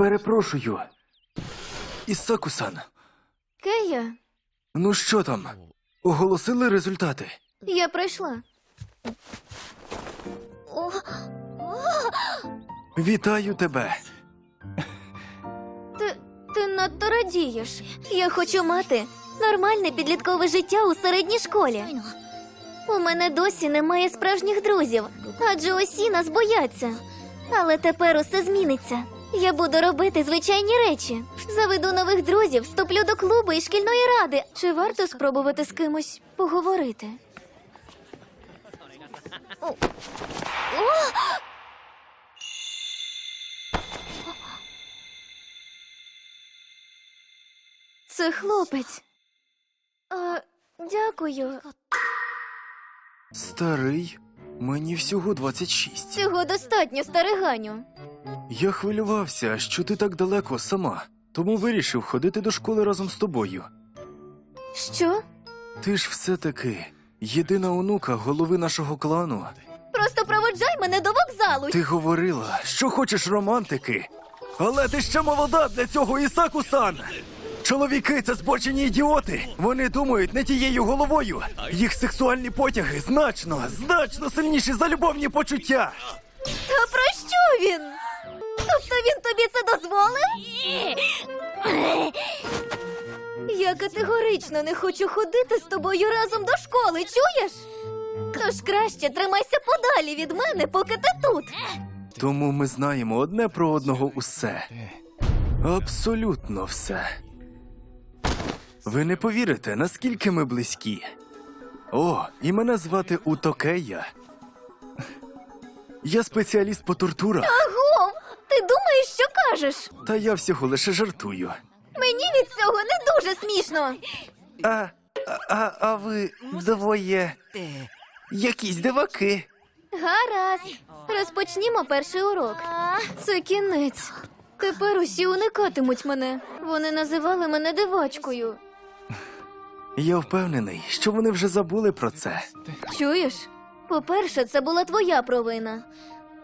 Перепрошую. Ісаку-сан, Кея, ну що там? Оголосили результати? я прийшла. О, Вітаю тебе. ти, ти надто радієш. Я хочу мати нормальне підліткове життя у середній школі. У мене досі немає справжніх друзів, адже усі нас бояться. Але тепер усе зміниться. Я буду робити звичайні речі. Заведу нових друзів, вступлю до клубу і шкільної ради. Чи варто спробувати з кимось поговорити? О. О! Це хлопець. А, дякую. Старий, мені всього 26. Цього достатньо, стариганю. Я хвилювався, що ти так далеко сама, тому вирішив ходити до школи разом з тобою. Що? Ти ж все-таки єдина онука голови нашого клану. Просто проводжай мене до вокзалу. Ти говорила, що хочеш романтики. Але ти ще молода для цього Ісаку-сан! Чоловіки це збочені ідіоти. Вони думають не тією головою. Їх сексуальні потяги значно, значно сильніші за любовні почуття. Та про що він? Тобто він тобі це дозволив? Я категорично не хочу ходити з тобою разом до школи, чуєш? Тож краще тримайся подалі від мене, поки ти тут. Тому ми знаємо одне про одного усе. Абсолютно все. Ви не повірите, наскільки ми близькі. О, і мене звати Утокея. Я спеціаліст по тортурах, ти думаєш, що кажеш? та я всього лише жартую. Мені від цього не дуже смішно. А, а, а ви двоє. Якісь диваки. Гаразд. Розпочнімо перший урок. Це кінець. Тепер усі уникатимуть мене. Вони називали мене дивачкою. Я впевнений, що вони вже забули про це. Чуєш? По-перше, це була твоя провина.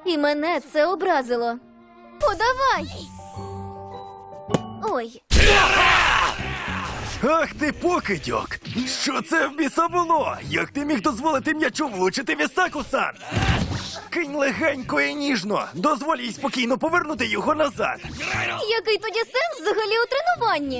І мене це образило. Подавай! Ой, Ах ти покидьок! Що це в біса було? Як ти міг дозволити м'ячу влучити в Ісаку-сан? Кинь легенько і ніжно. Дозволь їй спокійно повернути його назад. який тоді сенс взагалі у тренуванні?